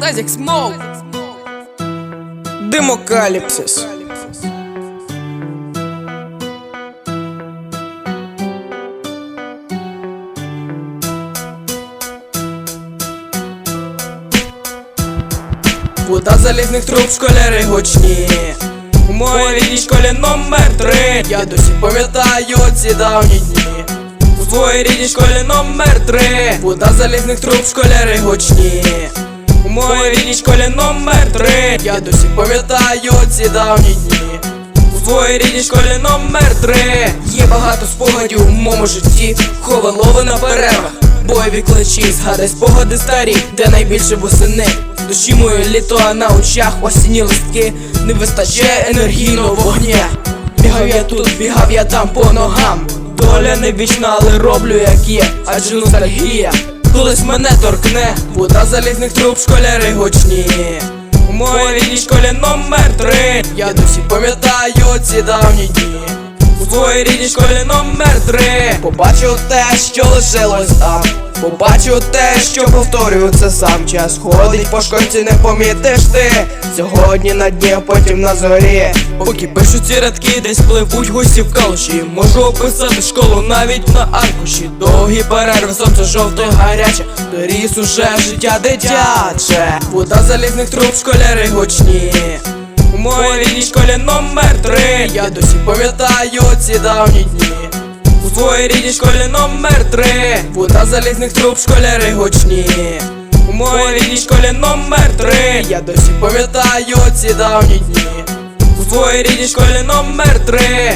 Назік Смоук. Демокаліпсис. Вода залізних труб, школяри гучні. У моїй рідній школі номер три. Я досі пам'ятаю ці давні дні. У твоїй рідній школі номер три. Вода залізних труб, школяри гучні. У моїй рідній школі номер три. Я досі пам'ятаю ці давні дні. У твоїй рідній школі номер три. Є багато спогадів у моєму житті. Ховалови на перервах Бойові кличі, згадай спогади старі, де найбільше восени. Душі моє літо, а на очах осінні листки. Не вистачає енергійного вогня. Бігав я тут, бігав я там по ногам. Доля не вічна, але роблю як є, адже ностальгія Колись мене торкне, вода залізних труб, школяри гучні. У моїй рідній школі номер три. Я досі пам'ятаю ці давні дні. У твоїй рідній школі номер три. Побачив те, що лишилось там Побачив те, що повторюється сам час. Ходить по школьці, не помітиш ти. Сьогодні на дні, а потім на зорі. Поки пишу ці рядки, десь пливуть гусі в калуші. Можу описати школу навіть на аркуші. Довгі перерви, сонце жовте гаряче. Доріс уже життя дитяче. Вода залізних труб, школяри гучні? У моїй рідній школі номер три. Я досі пам'ятаю ці давні дні твоїй рідній школі номер три. Вода залізних труб, школяри гучні У моїй рідній школі номер три. Я досі пам'ятаю ці давні дні. У твоїй рідній школі номер три